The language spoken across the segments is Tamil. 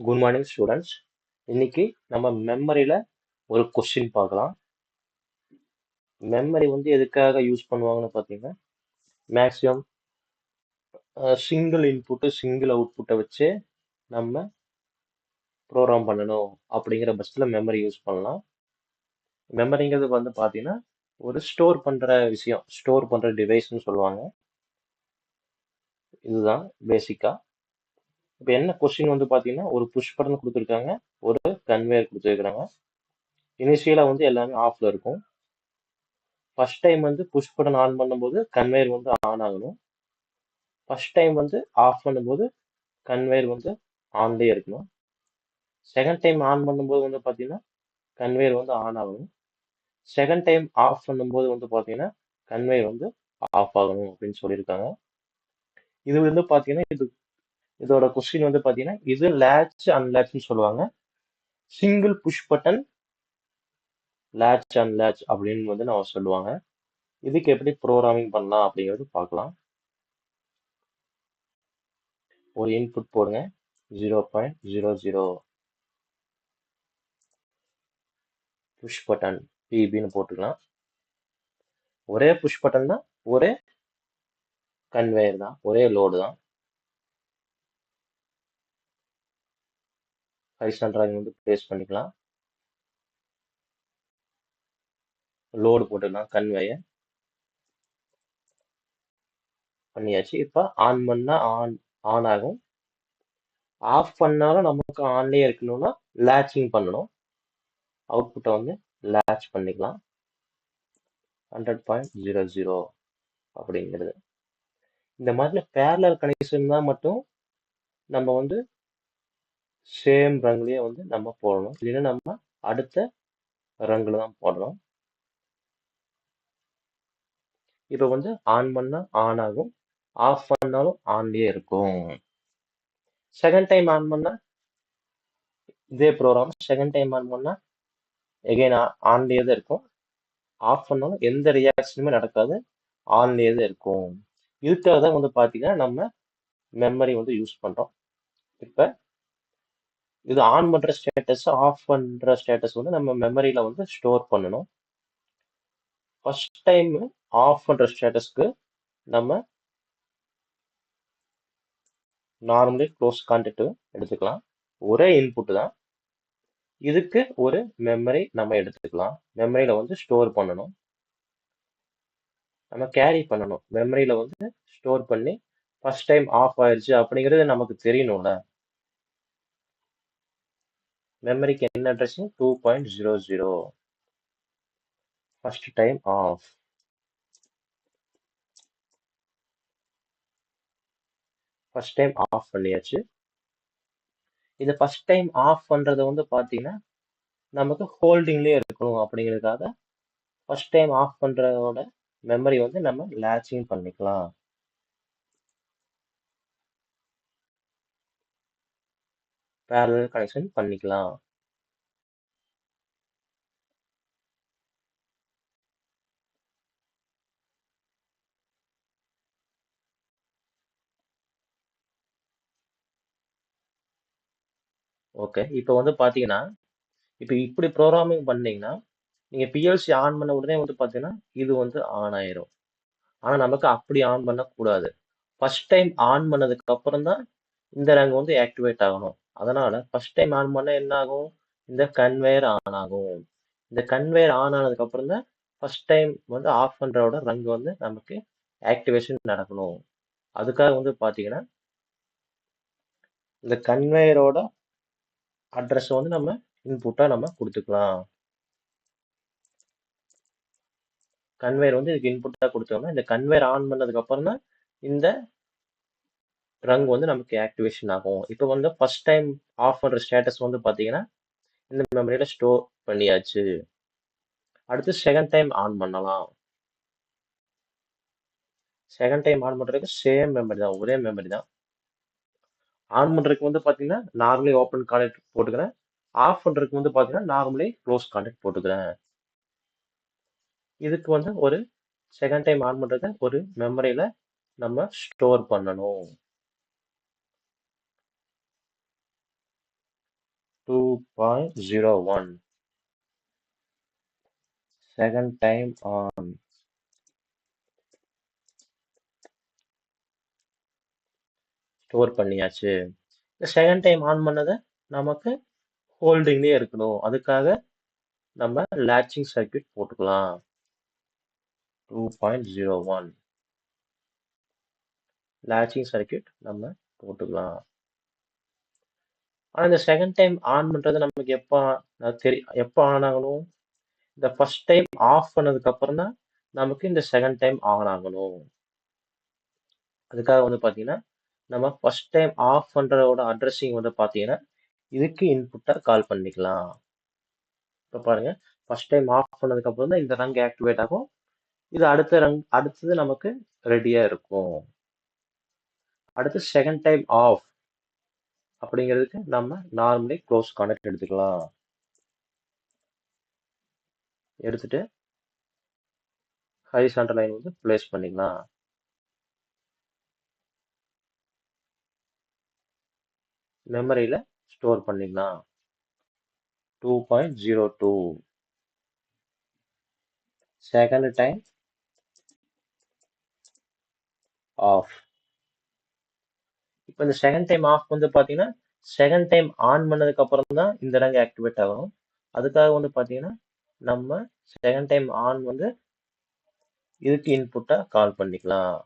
குட் மார்னிங் ஸ்டூடெண்ட்ஸ் இன்னைக்கு நம்ம மெமரியில் ஒரு கொஸ்டின் பார்க்கலாம். மெமரி வந்து எதுக்காக யூஸ் பண்ணுவாங்கன்னு பார்த்தீங்கன்னா மேக்ஸிமம் சிங்கிள் இன்புட்டு சிங்கிள் அவுட்புட்டை வச்சு நம்ம ப்ரோக்ராம் பண்ணணும் அப்படிங்கிற பட்சத்தில் மெமரி யூஸ் பண்ணலாம். மெமரிங்கிறது வந்து பார்த்தீங்கன்னா ஒரு ஸ்டோர் பண்ணுற விஷயம் ஸ்டோர் பண்ணுற டிவைஸ்னு சொல்லுவாங்க. இதுதான் பேசிக்காக இப்போ என்ன கொஸ்டின் வந்து பார்த்தீங்கன்னா ஒரு புஷ் பட்டன் கொடுத்துருக்காங்க ஒரு கன்வேயர் கொடுத்துருக்குறாங்க. இனிஷியலாக வந்து எல்லாமே ஆஃப்ல இருக்கும். ஃபர்ஸ்ட் டைம் வந்து புஷ் பட்டன் ஆன் பண்ணும்போது கன்வேயர் வந்து ஆன் ஆகணும். ஃபர்ஸ்ட் டைம் வந்து ஆஃப் பண்ணும்போது கன்வேயர் வந்து ஆன்லேயே இருக்கணும். செகண்ட் டைம் ஆன் பண்ணும்போது வந்து பார்த்தீங்கன்னா கன்வேயர் வந்து ஆன் ஆகணும். செகண்ட் டைம் ஆஃப் பண்ணும்போது வந்து பார்த்தீங்கன்னா கன்வேயர் வந்து ஆஃப் ஆகணும் அப்படின்னு சொல்லியிருக்காங்க. இது வந்து பார்த்தீங்கன்னா இது இதோட கொஸ்டின் வந்து பார்த்தீங்கன்னா இது லேட்ச் அன்லேட்ச்னு சொல்லுவாங்க. Single push button latch unlatch அப்படின்னு வந்து நம்ம சொல்லுவாங்க. இதுக்கு எப்படி ப்ரோக்ராமிங் பண்ணலாம் அப்படிங்கிறது பார்க்கலாம். ஒரு இன்புட் போடுங்க. Zero point zero zero push button பிபின்னு போட்டுக்கலாம். ஒரே புஷ் பட்டன் தான் ஒரே கன்வேயர் தான் ஒரே லோடு தான். ஹரிசன் டிராயிங் வந்து ப்ளேஸ் பண்ணிக்கலாம். லோடு போட்டுக்கலாம் கன்வேயர் பண்ணியாச்சு. இப்போ ஆன் பண்ணால் ஆன் ஆன் ஆகும். ஆஃப் பண்ணாலும் நமக்கு ஆன்லேயே இருக்கணும்னா லேச்சிங் பண்ணணும். அவுட்புட்டை வந்து லேட்ச் பண்ணிக்கலாம். ஹண்ட்ரட் பாயிண்ட் ஜீரோ ஜீரோ அப்படிங்கிறது. இந்த மாதிரி பேரலர் கனெக்ஷன் தான் மட்டும் நம்ம வந்து சேம் ரங்லேயே வந்து நம்ம போடணும். இல்லைன்னா நம்ம அடுத்த ரங்கில் தான் போடணும். இப்போ வந்து ஆன் பண்ணால் ஆன் ஆகும். ஆஃப் பண்ணாலும் ஆன்லேயே இருக்கும். செகண்ட் டைம் ஆன் பண்ணால் இதே ப்ரோக்ராம் செகண்ட் டைம் ஆன் பண்ணால் எகைன் ஆன்லேயே தான் இருக்கும். ஆஃப் பண்ணாலும் எந்த ரியாக்ஷனுமே நடக்காது. ஆன்லேயே தான் இருக்கும். இதுக்காக தான் வந்து பார்த்தீங்கன்னா நம்ம மெமரி வந்து யூஸ் பண்ணுறோம் இப்போ இது ஆன் பண்ணுற ஸ்டேட்டஸ் ஆஃப் பண்ணுற ஸ்டேட்டஸ் வந்து நம்ம மெமரியில் வந்து ஸ்டோர் பண்ணணும். ஃபர்ஸ்ட் டைம் ஆஃப் பண்ணுற ஸ்டேட்டஸ்க்கு நம்ம நார்மலி க்ளோஸ் கான்டெக்ட் எடுத்துக்கலாம். ஒரே இன்புட் தான். இதுக்கு ஒரு மெமரி நம்ம எடுத்துக்கலாம். மெமரியில் வந்து ஸ்டோர் பண்ணணும். நம்ம கேரி பண்ணணும். மெமரியில் வந்து ஸ்டோர் பண்ணி ஃபர்ஸ்ட் டைம் ஆஃப் ஆயிடுச்சு அப்படிங்கிறது நமக்கு தெரியணும்ல. மெமரிக்கு என்ன address two point zero zero first time off first time off பண்ணியாச்சு. இது ஃபர்ஸ்ட் டைம் ஆஃப் பண்ணுறது வந்து பார்த்தீங்கன்னா நமக்கு ஹோல்டிங்லேயே இருக்கணும் அப்படிங்கிறதுக்காக ஃபஸ்ட் டைம் ஆஃப் பண்ணுறதோட மெமரி வந்து நம்ம லேட்சிங் பண்ணிக்கலாம். பேரலல் கனெக்ஷன் பண்ணிக்கலாம். ஓகே இப்போ வந்து பார்த்தீங்கன்னா இப்போ இப்படி ப்ரோக்ராமிங் பண்ணீங்கன்னா நீங்கள் பிஎல்சி ஆன் பண்ண உடனே வந்து பார்த்தீங்கன்னா இது வந்து ஆன் ஆயிரும். ஆனால் நமக்கு அப்படி ஆன் பண்ணக்கூடாது. ஃபர்ஸ்ட் டைம் ஆன் பண்ணதுக்கு அப்புறம் தான் இந்த ரேங்க் வந்து ஆக்டிவேட் ஆகணும். அதனால ஃபர்ஸ்ட் டைம் ஆன் பண்ண என்ன ஆகும் இந்த கன்வேயர் ஆன் ஆகும். இந்த கன்வேயர் ஆன் ஆனதுக்கு அப்புறம் தான் ஃபர்ஸ்ட் டைம் வந்து ஆஃப் பண்றதோட ரங் வந்து நமக்கு ஆக்டிவேஷன் நடக்கணும். அதுக்காக வந்து பார்த்தீங்கன்னா இந்த கன்வேயரோட அட்ரஸ் வந்து நம்ம இன்புட்டா நம்ம கொடுத்துக்கலாம். கன்வேயர் வந்து இதுக்கு இன்புட்டா கொடுத்தோம்னா இந்த கன்வேயர் ஆன் பண்ணதுக்கு அப்புறம் தான் இந்த ரங் வந்து நமக்கு ஆக்டிவேஷன் ஆகும். இப்போ வந்து ஃபர்ஸ்ட் டைம் ஆஃப் பண்ணுற ஸ்டேட்டஸ் வந்து பார்த்தீங்கன்னா இந்த மெமரியில் ஸ்டோர் பண்ணியாச்சு. அடுத்து செகண்ட் டைம் ஆன் பண்ணலாம். செகண்ட் டைம் ஆன் பண்ணுறதுக்கு சேம் மெமரி தான் ஒரே மெமரி தான். ஆன் பண்ணுறதுக்கு வந்து பார்த்தீங்கன்னா நார்மலி ஓப்பன் கான்டெக்ட் போட்டுக்கிறேன். ஆஃப் பண்ணுறதுக்கு வந்து பார்த்தீங்கன்னா நார்மலி க்ளோஸ் கான்டெக்ட் போட்டுக்கிறேன். இதுக்கு வந்து ஒரு செகண்ட் டைம் ஆன் பண்ணுறத ஒரு மெமரியில் நம்ம ஸ்டோர் பண்ணணும். Two point zero one second time on store பண்ணியாச்சு. இந்த செகண்ட் டைம் ஆன் பண்ணதை நமக்கு ஹோல்டிங்லேயே இருக்கணும். அதுக்காக நம்ம லேட்சிங் சர்க்யூட் போட்டுக்கலாம். Two point zero one latching circuit நம்ம போட்டுக்கலாம். ஆனால் இந்த செகண்ட் டைம் ஆன் பண்ணுறது நமக்கு எப்போ தெரி எப்போ ஆன் ஆகணும்? இந்த ஃபர்ஸ்ட் டைம் ஆஃப் பண்ணதுக்கப்புறம் தான் நமக்கு இந்த செகண்ட் டைம் ஆன் ஆகணும். அதுக்காக வந்து பார்த்தீங்கன்னா நம்ம ஃபர்ஸ்ட் டைம் ஆஃப் பண்ணுறதோட அட்ரஸிங் வந்து பார்த்தீங்கன்னா இதுக்கு இன்புட்டாக கால் பண்ணிக்கலாம். இப்போ பாருங்கள் ஃபர்ஸ்ட் டைம் ஆஃப் பண்ணதுக்கப்புறம் தான் இந்த ரங் ஆக்டிவேட் ஆகும். இது அடுத்த ரங் அடுத்தது நமக்கு ரெடியாக இருக்கும். அடுத்து செகண்ட் டைம் ஆஃப் அப்படிங்கிறதுக்கு நம்ம நார்மலி க்ளோஸ் கான்டெக்ட் எடுத்துக்கலாம். எடுத்துட்டு ஹரிசாண்டல் லைன் வந்து பிளேஸ் பண்ணிக்கலாம். மெமரியில் ஸ்டோர் பண்ணிக்கலாம். Two point zero two second time off இப்போ இந்த செகண்ட் டைம் ஆஃப் வந்து பார்த்தீங்கன்னா செகண்ட் டைம் ஆன் பண்ணதுக்கு அப்புறம் தான் இந்த ரேங்க் ஆக்டிவேட் ஆகும். அதுக்காக வந்து பார்த்தீங்கன்னா நம்ம செகண்ட் டைம் ஆன் வந்து இதுக்கு இன்புட்டாக கால் பண்ணிக்கலாம்.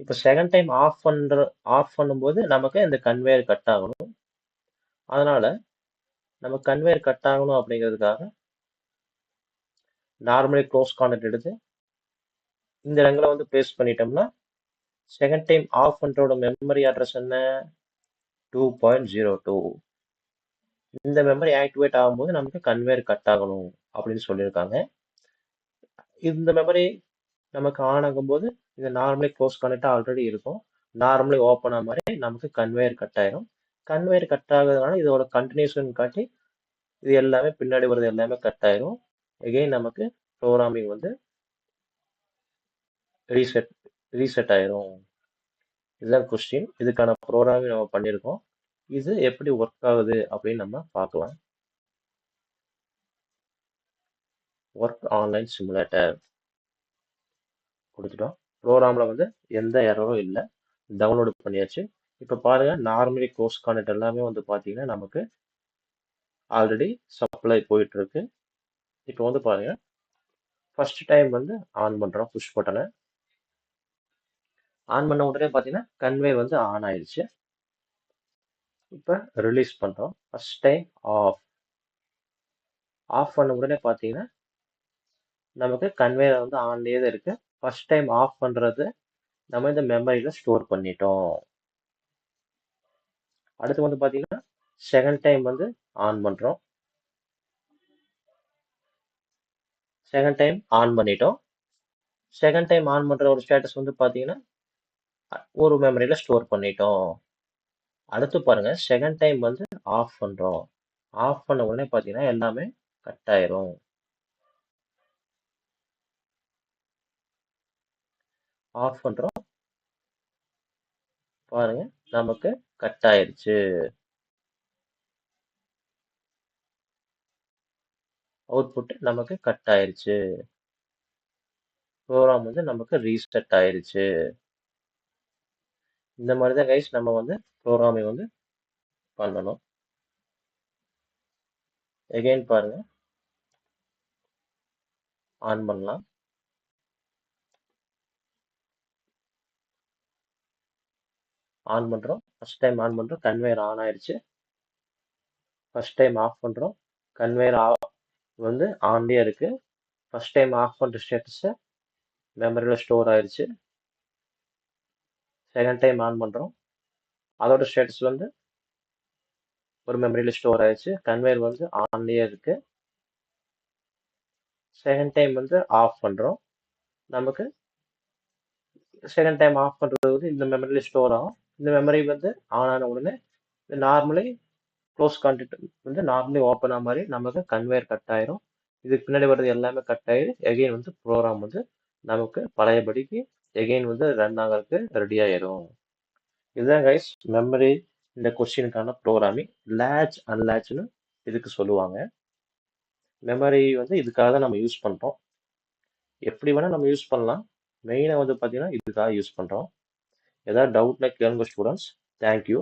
இப்போ செகண்ட் டைம் ஆஃப் பண்ணுற ஆஃப் பண்ணும்போது நமக்கு இந்த கன்வேயர் கட் ஆகணும். அதனால் நம்ம கன்வேயர் கட் ஆகணும் அப்படிங்கிறதுக்காக நார்மலி க்ளோஸ் கான்டெக்ட் எடுத்து இந்த ரங்கில் வந்து பேஸ்ட் பண்ணிட்டோம்னா செகண்ட் டைம் ஆஃப் பண்ணுறோட மெமரி அட்ரஸ் என்ன? டூ பாயிண்ட் ஜீரோ டூ இந்த மெமரி ஆக்டிவேட் ஆகும்போது நமக்கு கன்வேர் கட் ஆகணும் அப்படின்னு சொல்லியிருக்காங்க. இந்த மெமரி நமக்கு ஆன் ஆகும்போது இது நார்மலி க்ளோஸ் கனெக்டாக ஆல்ரெடி இருக்கும். நார்மலி ஓப்பன் ஆன மாதிரி நமக்கு கன்வேயர் கட் ஆயிரும். கன்வேயர் கட் ஆகுறதுனால இதோட கண்டினியூஷன் காட்டி இது எல்லாமே பின்னாடி வர்றது எல்லாமே கட் ஆயிரும். எகெயின் நமக்கு ப்ரோக்ராமிங் வந்து ரீசெட் ரீசெட் ஆயிரும். இதுதான் கொஸ்டின் இதுக்கான ப்ரோக்ராமிங் நம்ம பண்ணியிருக்கோம். இது எப்படி ஒர்க் ஆகுது அப்படின்னு நம்ம பார்க்கலாம். ஒர்க் ஆன்லைன் சிமுலேட்டர் கொடுத்துட்டோம். ப்ரோக்ராமில் வந்து எந்த எரரும் இல்லை. டவுன்லோடு பண்ணியாச்சு. இப்போ பாருங்கள் நார்மலி கோர்ஸ் கான்டெக்ட் எல்லாமே வந்து பார்த்தீங்கன்னா நமக்கு ஆல்ரெடி சப்ளை போயிட்டுருக்கு. இப்போ வந்து பாருங்கள் ஃபஸ்ட்டு டைம் வந்து ஆன் பண்ணுறோம் புஷ் பட்டனை ஆன் பண்ண உடனே பார்த்தீங்கன்னா கன்வே வந்து ஆன் ஆயிடுச்சு. இப்போ ரிலீஸ் பண்ணுறோம் ஃபர்ஸ்ட் டைம் ஆஃப் ஆஃப் பண்ண உடனே பார்த்தீங்கன்னா நமக்கு கன்வேயர் வந்து ஆன்லேயே தான் இருக்குது ஃபர்ஸ்ட் டைம் ஆஃப் பண்ணுறது நம்ம இந்த மெமரியில் ஸ்டோர் பண்ணிட்டோம். அடுத்து வந்து பார்த்தீங்கன்னா செகண்ட் டைம் வந்து ஆன் பண்ணுறோம் செகண்ட் டைம் ஆன் பண்ணிட்டோம். செகண்ட் டைம் ஆன் பண்ணுற ஒரு ஸ்டேட்டஸ் வந்து பார்த்தீங்கன்னா ஒரு மெமரியில் ஸ்டோர் பண்ணிட்டோம். அடுத்து பாருங்க செகண்ட் டைம் வந்து ஆஃப் பண்ணுறோம் ஆஃப் பண்ண உடனே பார்த்தீங்கன்னா எல்லாமே கட் ஆயிரும். ஆஃப் பண்ணுறோம் பாருங்க நமக்கு கட் ஆயிருச்சு. அவுட்புட் நமக்கு கட் ஆயிடுச்சு ப்ரோக்ராம் வந்து நமக்கு ரீசெட் ஆயிடுச்சு இந்த மாதிரி தான் கைஸ் நம்ம வந்து ப்ரோக்ராமிங் வந்து பண்ணணும். எகைன் பாருங்க. ஆன் பண்ணலாம். ஆன் பண்ணுறோம் ஃபர்ஸ்ட் டைம் ஆன் பண்ணுறோம் கன்வேயர் ஆன் ஆயிடுச்சு ஃபஸ்ட் டைம் ஆஃப் பண்ணுறோம் கன்வேயர் வந்து ஆன்லேயே இருக்குது ஃபஸ்ட் டைம் ஆஃப் பண்ணுற ஸ்டேட்டஸை மெமரியில் ஸ்டோர் ஆயிடுச்சு செகண்ட் டைம் ஆன் பண்ணுறோம் அதோட ஸ்டேட்டஸ் வந்து ஒரு மெமரியில் ஸ்டோர் ஆயிடுச்சு. கன்வேயர் வந்து ஆன்லேயே இருக்கு. செகண்ட் டைம் வந்து ஆஃப் பண்ணுறோம் நமக்கு செகண்ட் டைம் ஆஃப் பண்ணுறது வந்து இந்த மெமரியில் ஸ்டோர் ஆகும். இந்த மெமரி வந்து ஆன் ஆன உடனே நார்மலி க்ளோஸ் கான்டெக்ட் வந்து நார்மலி ஓப்பன் ஆன மாதிரி நமக்கு கன்வேயர் கட் ஆயிரும். இதுக்கு பின்னாடி வர்றது எல்லாமே கட் ஆகிடுது எகெயின் வந்து ப்ரோக்ராம் வந்து நமக்கு பழையபடிக்கு எகெயின் வந்து ரன் ஆகிறதுக்கு ரெடி ஆயிரும். இதுதான் கைஸ் மெமரி இந்த கொஸ்டினுக்கான ப்ரோக்ராமிங் லேட்ச் அன்லேட்ச்னு இதுக்கு சொல்லுவாங்க. மெமரி வந்து இதுக்காக தான் நம்ம யூஸ் பண்ணுறோம் எப்படி வேணால் நம்ம யூஸ் பண்ணலாம். மெயினாக வந்து பார்த்தீங்கன்னா இதுக்காக யூஸ் பண்ணுறோம் ஏதாவது டவுட்னா கேளுங்க ஸ்டூடெண்ட்ஸ் தேங்க்யூ